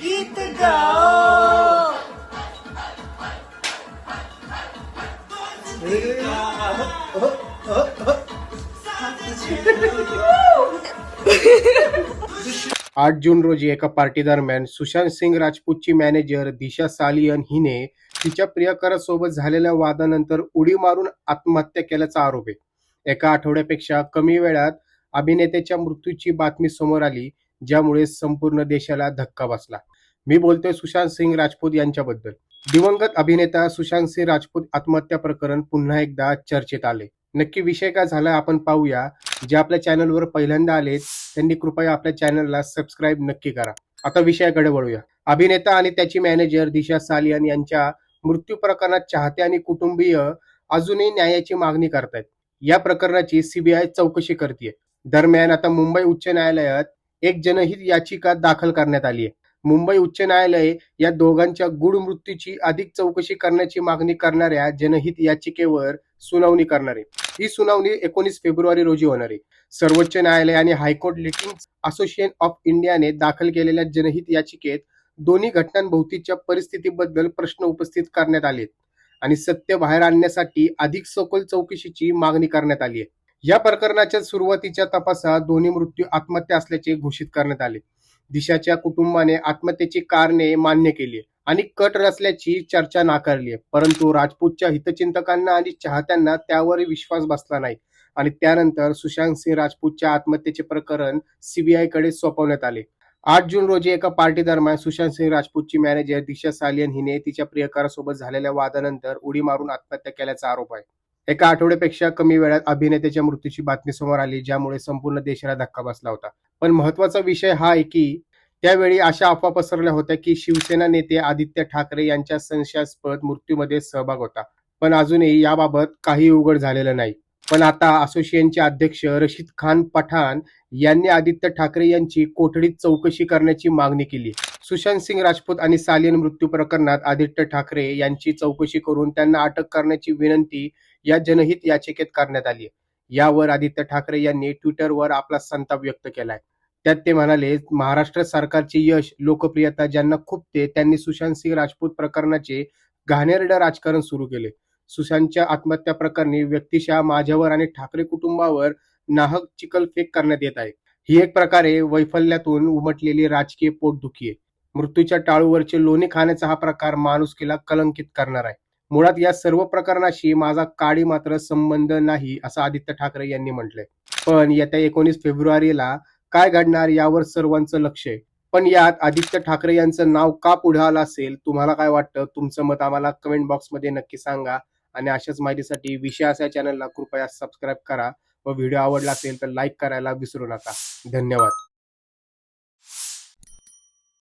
गीत गाओ। आठ जून रोजी एका पार्टी दरम्यान सुशांत सिंग राजपूतची मॅनेजर दिशा सालियन हिने तिच्या प्रियकरासोबत झालेल्या वादानंतर उडी मारून आत्महत्या केल्याचा आरोप आहे. एका आठवड्यापेक्षा कमी वेळात अभिनेत्याच्या मृत्यूची बातमी समोर आली. ज्यामुळे संपूर्ण देशाला धक्का बसला. मी बोलतोय सुशांत सिंग राजपूत यांच्याबद्दल. दिवंगत अभिनेता सुशांत सिंग राजपूत आत्महत्या प्रकरण पुन्हा एकदा चर्चेत आले. नक्की विषय काय झाला आपण पाहूया. जे आपल्या चॅनलवर पहिल्यांदा आलेत त्यांनी कृपया आपल्या चॅनलला सबस्क्राईब नक्की करा. आता विषयाकडे वळूया. अभिनेता आणि त्याची मॅनेजर दिशा सालियन यांच्या मृत्यू प्रकरणात चाहते आणि कुटुंबीय अजूनही न्यायाची मागणी करतायत. या प्रकरणाची सीबीआय चौकशी करते दरम्यान आता मुंबई उच्च न्यायालयात एक जनहित याचिका दाखल करण्यात आली आहे. मुंबई उच्च न्यायालय या दोघांच्या गुड मृत्यूची अधिक चौकशी करण्याची मागणी करणाऱ्या जनहित याचिकेवर सुनावणी करणार आहे. ही सुनावणी एकोणीस फेब्रुवारी रोजी होणार आहे. सर्वोच्च न्यायालय आणि हायकोर्ट लिटिंग असोसिएशन ऑफ इंडियाने दाखल केलेल्या जनहित याचिकेत दोन्ही घटनांभोवतीच्या परिस्थितीबद्दल प्रश्न उपस्थित करण्यात आलेत आणि सत्य बाहेर आणण्यासाठी अधिक सखोल चौकशीची मागणी करण्यात आली आहे. या प्रकरणाच्या सुरुवातीच्या तपासात दोन्ही मृत्यू आत्महत्या असल्याचे घोषित करण्यात आले. दिशाच्या कुटुंबाने आत्महत्येची कारणे मान्य केली आणि कट रचल्याची चर्चा नाकारली. परंतु राजपूतच्या हितचिंतकांना आणि चाहत्यांना त्यावर विश्वास बसला नाही आणि त्यानंतर सुशांत सिंह राजपूतच्या आत्महत्येचे प्रकरण सीबीआयकडे सोपवण्यात आले. आठ जून रोजी एका पार्टी दरम्यान सुशांत सिंह राजपूतची मॅनेजर दिशा सालियन हिने तिच्या प्रियकरासोबत झालेल्या वादानंतर उडी मारून आत्महत्या केल्याचा आरोप आहे. एका आठवड्यापेक्षा कमी वेळात अभिनेत्याच्या मृत्यूची बातमी समोर आली ज्यामुळे संपूर्ण देशाला धक्का बसला होता. पण महत्त्वाचा विषय हा आहे की त्यावेळी अशा अफवा पसरल्या होत्या की शिवसेना नेते आदित्य ठाकरे यांच्या संशयास्पद मृत्यूमध्ये सहभाग होता. पण अजूनही याबाबत काही उघड झालेलं नाही. पण आता असोसिएशनचे अध्यक्ष रशीद खान पठाण यांनी आदित्य ठाकरे यांची कोठडीत चौकशी करण्याची मागणी केली. सुशांत सिंग राजपूत आणि सालियन मृत्यू प्रकरणात आदित्य ठाकरे यांची चौकशी करून त्यांना अटक करण्याची विनंती या जनहित याचिकेत करण्यात आली यावर आदित्य ठाकरे यांनी ट्विटरवर आपला संताप व्यक्त केलाय. त्यात ते म्हणाले महाराष्ट्र सरकारचे यश लोकप्रियता ज्यांना खुपते त्यांनी सुशांत सिंग राजपूत प्रकरणाचे घाणेरडं राजकारण सुरू केले. सुशांतच्या आत्महत्या प्रकरणी व्यक्तिशः माझ्यावर आणि ठाकरे कुटुंबावर नाहक चिकलफेक करण्यात येत आहे. ही एक प्रकारे वैफल्यातून उमटलेली राजकीय पोटदुखी आहे. मृत्यूच्या टाळूवरचे लोणी खाण्याचा हा प्रकार माणुसकीला कलंकित करणार आहे. मुळात या सर्व प्रकरणाशी माझा काडी मात्र संबंध नाही असं आदित्य ठाकरे यांनी म्हटलंय. पण येत्या एकोणीस फेब्रुवारीला काय घडणार यावर सर्वांचं लक्ष आहे. पण यात आदित्य ठाकरे यांचं नाव का पुढे आलं असेल तुम्हाला काय वाटतं? तुमचं मत आम्हाला कमेंट बॉक्समध्ये नक्की सांगा. आणि अशाच माहितीसाठी विषय असा चॅनलला कृपया सबस्क्राईब करा. व व्हिडिओ आवडला असेल तर लाईक करायला विसरू नका. धन्यवाद.